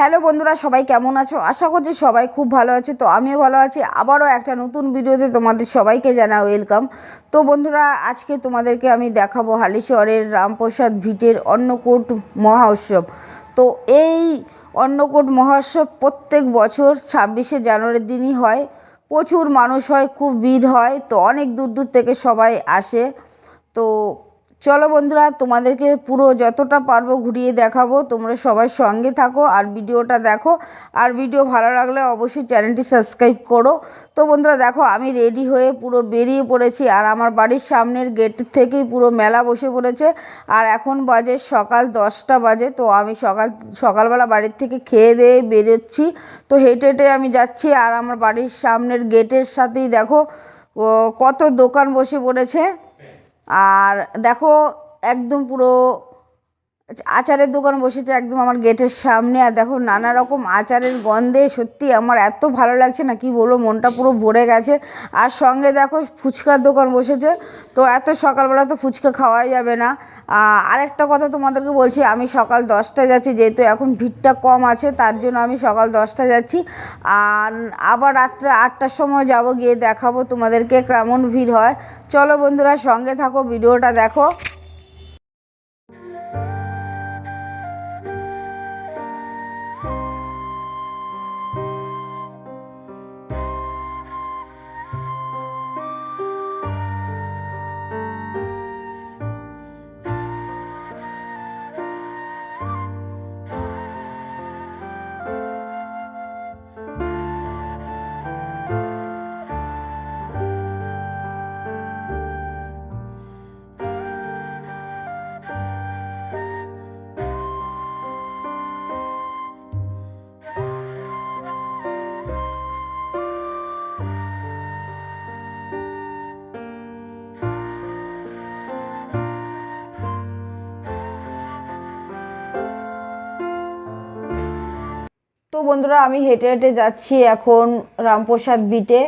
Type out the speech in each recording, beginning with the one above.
Hello বন্ধুরা, সবাই কেমন আছো? আশা করছি সবাই খুব ভালো আছে। তো আমিও ভালো আছি। আবারও একটা নতুন ভিডিওতে তোমাদের সবাইকে জানা ওয়েলকাম তো বন্ধুরা, আজকে তোমাদেরকে আমি দেখাবো হালিশহরের রামপ্রসাদ ভিটের অন্নকূট মহোৎসব। তো এই অন্নকূট মহোৎসব প্রত্যেক বছর ছাব্বিশে জানুয়ারির দিনই হয়। প্রচুর মানুষ হয়, খুব ভিড় হয়। তো অনেক দূর দূর থেকে সবাই আসে। তো চলো বন্ধুরা, তোমাদেরকে পুরো যতটা পারব ঘুরিয়ে দেখাবো। তোমরা সবাই সঙ্গে থাকো আর ভিডিওটা দেখো। আর ভিডিও ভালো লাগলে অবশ্যই চ্যানেলটি সাবস্ক্রাইব করো। তো বন্ধুরা, দেখো, আমি রেডি হয়ে পুরো বেরিয়ে পড়েছি আর আমার বাড়ির সামনের গেট থেকেই পুরো মেলা বসে পড়েছে। আর এখন বাজে সকাল দশটা বাজে, তো আমি সকাল, সকালবেলা বাড়ির থেকে খেয়ে দিয়ে বেরোচ্ছি। তো হেঁটে হেঁটে আমি যাচ্ছি আর আমার বাড়ির সামনের গেটের সাথেই দেখো কত দোকান বসে পড়েছে। আর দেখো একদম পুরো আচারের দোকান বসেছে একদম আমার গেটের সামনে। আর দেখো নানা রকম আচারের গন্ধে সত্যি আমার এত ভালো লাগছে না, কি বলব, মনটা পুরো ভরে গেছে। আর সঙ্গে দেখো ফুচকার দোকান বসেছে, তো এত সকালবেলা তো ফুচকা খাওয়াই যাবে না। আরেকটা কথা তোমাদেরকে বলছি, আমি সকাল দশটায় যাচ্ছি, যেহেতু এখন ভিড়টা কম আছে, তার জন্য আমি সকাল দশটায় যাচ্ছি। আর আবার রাত্রে আটটার সময় যাব, গিয়ে দেখাবো তোমাদেরকে কেমন ভিড় হয়। চলো বন্ধুরা, সঙ্গে থাকো, ভিডিওটা দেখো। বন্ধুরা, আমি হেঁটে হেঁটে যাচ্ছি এখন রামপ্রসাদ বিটে।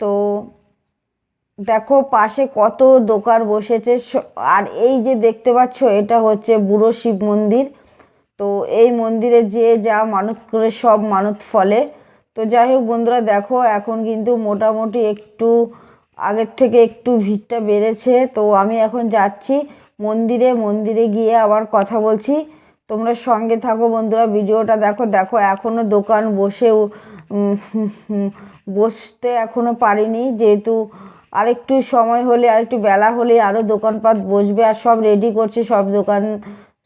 তো দেখো পাশে কত দোকান বসেছে। আর এই যে দেখতে পাচ্ছ, এটা হচ্ছে বুড়ো শিব মন্দির। তো এই মন্দিরে যে যা মানত করে সব মানত ফলে। তো যাই হোক বন্ধুরা, দেখো এখন কিন্তু মোটামুটি একটু আগের থেকে একটু ভিড়টা বেড়েছে। তো আমি এখন যাচ্ছি মন্দিরে। মন্দিরে গিয়ে আবার কথা বলছি। তোমরা সঙ্গে থাকো বন্ধুরা, ভিডিওটা দেখো দেখো, এখনও দোকান বসেও বসতে এখনও পারিনি, যেহেতু আরেকটু সময় হলে আর একটু বেলা হলে আরও দোকানপাট বসবে আর সব রেডি করছে, সব দোকান,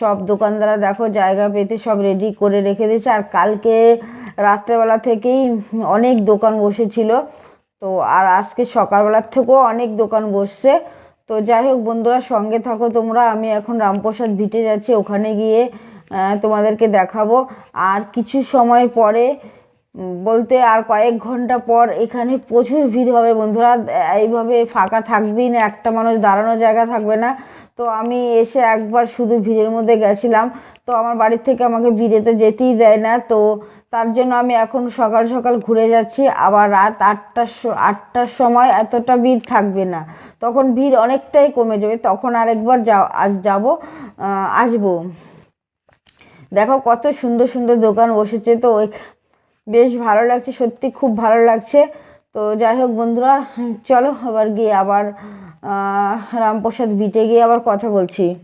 সব দোকানদাররা দেখো জায়গা পেতে সব রেডি করে রেখে দিয়েছে। আর কালকে রাত্রেবেলা থেকেই অনেক দোকান বসেছিল, তো আর আজকে সকালবেলার থেকেও অনেক দোকান বসছে। তো যাই হোক বন্ধুরা সঙ্গে থাকো তোমরা। আমি এখন রামপ্রসাদ ভিটে যাচ্ছি, ওখানে গিয়ে তোমাদেরকে দেখাবো। আর কিছু সময় পরে বলতে আর কয়েক ঘণ্টা পর এখানে প্রচুর ভিড় হবে বন্ধুরা। এইভাবে ফাঁকা থাকবেই না, একটা মানুষ দাঁড়ানোর জায়গা থাকবে না। তো আমি এসে একবার শুধু ভিড়ের মধ্যে গেছিলাম। তো আমার বাড়ির থেকে আমাকে ভিড়েতে যেতেই দেয় না। তো তার জন্য আমি এখন সকাল সকাল ঘুরে যাচ্ছি। আবার রাত আটটার আটটার সময় এতটা ভিড় থাকবে না। তখন ভিড় অনেকটাই কমে যাবে। তখন আরেকবার যা আজ যাব আসব। দেখো কত সুন্দর সুন্দর দোকান বসেছে। তো ওই- বেশ ভালো লাগছে, সত্যি খুব ভালো লাগছে। তো যাই হোক বন্ধুরা, চলো আবার গিয়ে আবার রামপ্রসাদ বিটে গিয়ে আবার কথা বলছি।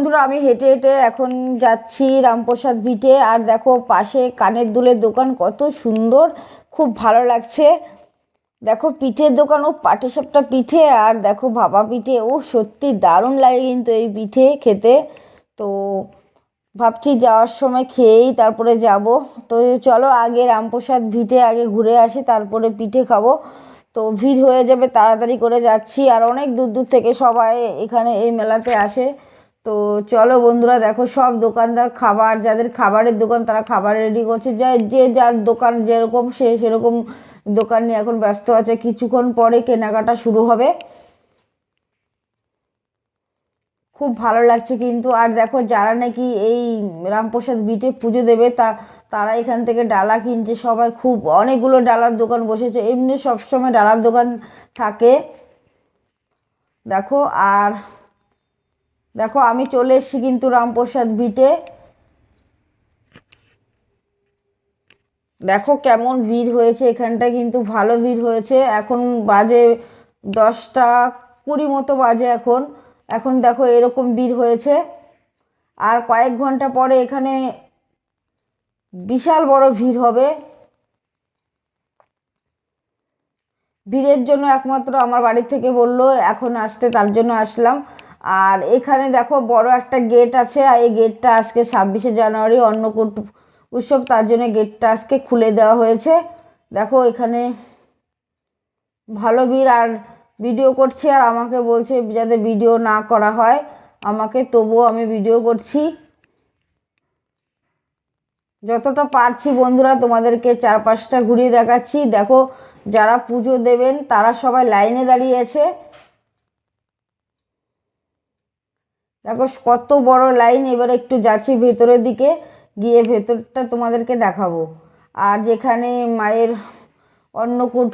বন্ধুরা, আমি হেঁটে হেঁটে এখন যাচ্ছি রামপ্রসাদ বিটে। আর দেখো, পাশে কানের দুলের দোকান কত সুন্দর, খুব ভালো লাগছে। দেখো, পিঠের দোকান, ও পাটিসাপটা পিঠে। আর দেখো ভাপা পিঠে ও সত্যি দারুণ লাগে কিন্তু এই পিঠে খেতে। তো ভাবছি যাওয়ার সময় খেয়েই তারপরে যাব। তো চলো, আগে রামপ্রসাদ ভিটে আগে ঘুরে আসি, তারপরে পিঠে খাব। তো ভিড় হয়ে যাবে, তাড়াতাড়ি করে যাচ্ছি। আর অনেক দূর দূর থেকে সবাই এখানে এই মেলাতে আসে। তো চলো বন্ধুরা, দেখো সব দোকানদার খাবার, যাদের খাবারের দোকান তারা খাবার রেডি করছে। যা, যে যার দোকান যেরকম, সে সেরকম দোকান নিয়ে এখন ব্যস্ত আছে। কিছুক্ষণ পরে কেনাকাটা শুরু হবে। খুব ভালো লাগছে কিন্তু। আর দেখো যারা নাকি এই রামপ্রসাদ বিটে পুজো দেবে, তা, তারা এখান থেকে ডালা কিনছে। সবাই খুব, অনেকগুলো ডালার দোকান বসেছে। এমনি সবসময় ডালার দোকান থাকে। দেখো, আর দেখো, আমি চলে এসেছি কিন্তু রামপ্রসাদ বিটে। দেখো কেমন ভিড় হয়েছে এখানটা কিন্তু ভালো ভিড় হয়েছে। এখন বাজে দশটা কুড়ি মতো বাজে এখন। এখন দেখো এরকম ভিড় হয়েছে। আর কয়েক ঘণ্টা পরে এখানে বিশাল বড় ভিড় হবে। ভিড়ের জন্য একমাত্র আমার বাড়ি থেকে বলল, এখন আসতে তার জন্য আসলাম। আর এখানে দেখো বড় একটা গেট আছে, আর এই গেটটা আজকে ছাব্বিশে জানুয়ারি অন্নকূট উৎসব, তার জন্য গেটটা আজকে খুলে দেওয়া হয়েছে। দেখো এখানে ভালো ভিড়, আর ভিডিও করছে, আর আমাকে বলছে যাতে ভিডিও না করা হয়। আমাকে তবুও আমি ভিডিও করছি। যতটা পারছি বন্ধুরা, তোমাদেরকে চার পাঁচটা ঘুরিয়ে দেখাচ্ছি। দেখো, যারা পুজো দেবেন, তারা সবাই লাইনে দাঁড়িয়ে আছে। দেখো কত বড় লাইন এবার একটু যাচ্ছি ভেতরের দিকে, গিয়ে ভেতরটা তোমাদেরকে দেখাবো। আর যেখানে মায়ের অন্নকূট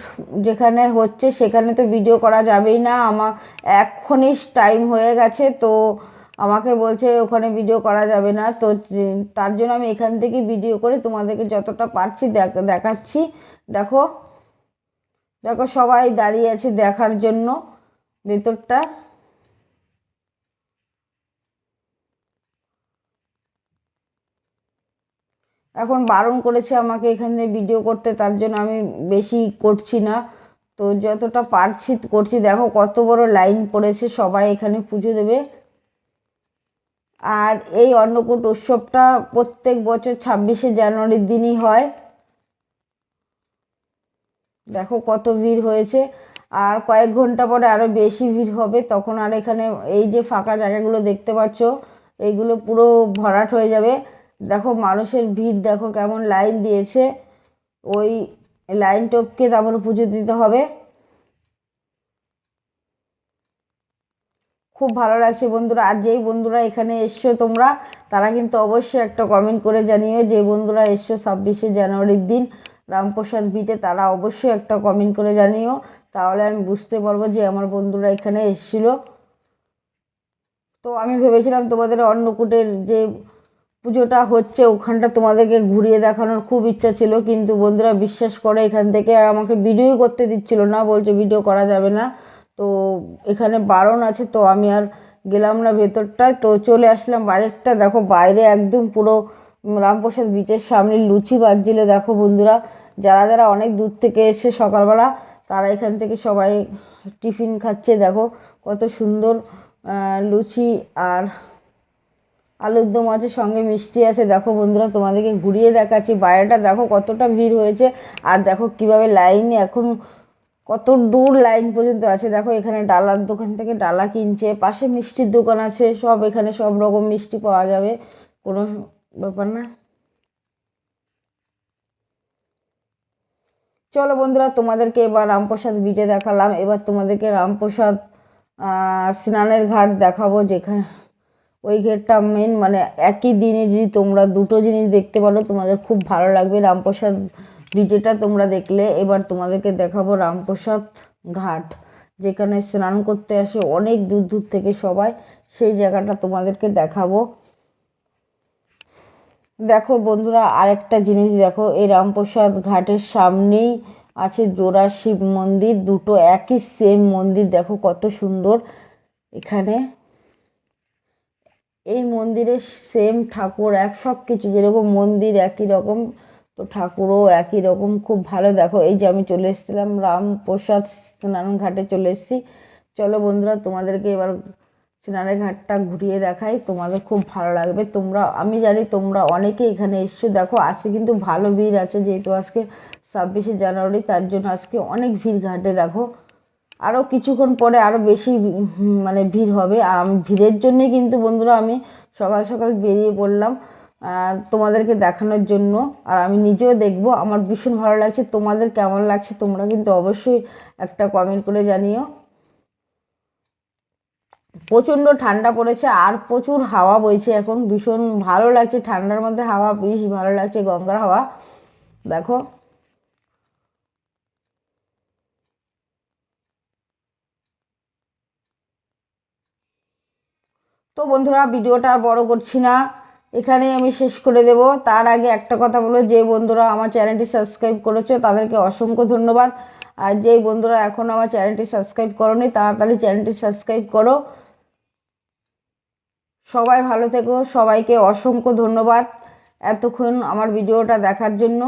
যেখানে হচ্ছে, সেখানে তো ভিডিও করা যাবেই না। আমার এখনই টাইম হয়ে গেছে, তো আমাকে বলছে ওখানে ভিডিও করা যাবে না। তো তার জন্য আমি এখান থেকে ভিডিও করে তোমাদেরকে যতটা পারছি দেখাচ্ছি। দেখো দেখো সবাই দাঁড়িয়ে আছে দেখার জন্য, ভেতরটা। এখন বারণ করেছে আমাকে এখানে ভিডিও করতে, তার জন্য আমি বেশি করছি না। তো যতটা পারছি করছি, দেখো কত বড় লাইন পড়েছে, সবাই এখানে পুজো দেবে। আর এই অন্নকূট উৎসবটা প্রত্যেক বছর ছাব্বিশে জানুয়ারির দিনই হয়। দেখো কত ভিড় হয়েছে। আর কয়েক ঘণ্টা পরে আরও বেশি ভিড় হবে, তখন আর এখানে এই যে ফাঁকা জায়গাগুলো দেখতে পাচ্ছ, এইগুলো পুরো ভরাট হয়ে যাবে। দেখো মানুষের ভিড়, দেখো কেমন লাইন দিয়েছে। ওই লাইন টপকে তারপরে পুজো দিতে হবে। খুব ভালো লাগছে বন্ধুরা। আর যেই বন্ধুরা এখানে এসছো তোমরা, তারা কিন্তু অবশ্যই একটা কমেন্ট করে জানিও যে বন্ধুরা এসছো ছাব্বিশে জানুয়ারির দিন রামপ্রসাদ বিটে তারা অবশ্যই একটা কমেন্ট করে জানিও। তাহলে আমি বুঝতে পারব যে আমার বন্ধুরা এখানে এসেছিল। তো আমি ভেবেছিলাম তোমাদের অন্নকূটের যে পুজোটা হচ্ছে, ওখানটা তোমাদেরকে ঘুরিয়ে দেখানোর খুব ইচ্ছা ছিল, কিন্তু বন্ধুরা বিশ্বাস করে এখান থেকে আমাকে ভিডিওই করতে দিচ্ছিল না, বলছে ভিডিও করা যাবে না। তো এখানে বারণ আছে, তো আমি আর গেলাম না ভেতরটায়। তো চলে আসলাম বাইরেরটা দেখো বাইরে একদম পুরো রামপ্রসাদ বিচের সামনে লুচি বাজছিল, দেখো বন্ধুরা। যারা যারা অনেক দূর থেকে এসে সকালবেলা, তারা এখান থেকে সবাই টিফিন খাচ্ছে, দেখো কত সুন্দর লুচি আর আলুর দম আছে, সঙ্গে মিষ্টি আছে। দেখো বন্ধুরা, তোমাদেরকে ঘুরিয়ে দেখাচ্ছি। বাইরেটা দেখো কতটা ভিড় হয়েছে। আর দেখো কীভাবে লাইন, এখন কত দূর লাইন পর্যন্ত আছে। দেখো এখানে ডালার দোকান থেকে ডালা কিনছে, পাশে মিষ্টির দোকান আছে, সব এখানে সব রকম মিষ্টি পাওয়া যাবে। কোনো ব্যাপার না। চলো বন্ধুরা, তোমাদেরকে এবার রামপ্রসাদ বিটে দেখালাম। এবার তোমাদেরকে রামপ্রসাদ স্নানের ঘাট দেখাবো যেখানে ওই ঘেরটা মেন মানে একই দিনে যদি তোমরা দুটো জিনিস দেখতে পারো, তোমাদের খুব ভালো লাগবে। রামপ্রসাদ ভিডিওটা তোমরা দেখলে। এবার তোমাদেরকে দেখাবো রামপ্রসাদ ঘাট, যেখানে স্নান করতে আসে অনেক দূর দূর থেকে সবাই। সেই জায়গাটা তোমাদেরকে দেখাবো। দেখো বন্ধুরা, আরেকটা জিনিস দেখো, এই রামপ্রসাদ ঘাটের সামনেই আছে জোড়া শিব মন্দির। দুটো একই সেম মন্দির, দেখো কত সুন্দর। এখানে এই মন্দিরে সেম ঠাকুর, এক সব কিছু, যেরকম মন্দির একই রকম, তো ঠাকুরও একই রকম। খুব ভালো, দেখো, এই যে আমি চলে এসেছিলাম, রামপ্রসাদ স্নান ঘাটে চলে এসেছি। চলো বন্ধুরা, তোমাদেরকে এবার স্নানের ঘাটটা ঘুরিয়ে দেখাই, তোমাদের খুব ভালো লাগবে। তোমরা, আমি জানি তোমরা অনেকে এখানে এসছো, দেখো, আজকে কিন্তু ভালো ভিড় আছে, যেহেতু আজকে ছাব্বিশে জানুয়ারি, তার জন্য আজকে অনেক ভিড় ঘাটে, দেখো। আরও কিছুক্ষণ পরে আরও বেশি মানে ভিড় হবে। আর আমি ভিড়ের জন্যে কিন্তু বন্ধুরা আমি সকাল সকাল বেরিয়ে পড়লাম তোমাদেরকে দেখানোর জন্য। আর আমি নিজেও দেখব। আমার ভীষণ ভালো লাগছে। তোমাদের কেমন লাগছে তোমরা কিন্তু অবশ্যই একটা কমেন্ট করে জানিও। প্রচণ্ড ঠান্ডা পড়েছে, আর প্রচুর হাওয়া বইছে এখন। ভীষণ ভালো লাগছে। ঠান্ডার মধ্যে হাওয়া, বেশ ভালো লাগছে গঙ্গার হাওয়া। দেখো। তো বন্ধুরা, ভিডিওটা আর বড় করছি না। এখানেই আমি শেষ করে দেব। তার আগে একটা কথা বলো, যে বন্ধুরা আমার চ্যানেলটি সাবস্ক্রাইব করেছে, তাদেরকে অসংখ্য ধন্যবাদ। আর যেই বন্ধুরা এখন আমার চ্যানেলটি সাবস্ক্রাইব করোনি, তাড়াতাড়ি চ্যানেলটি সাবস্ক্রাইব করো। সবাই ভালো থেকো, সবাইকে অসংখ্য ধন্যবাদ এতক্ষণ আমার ভিডিওটা দেখার জন্য।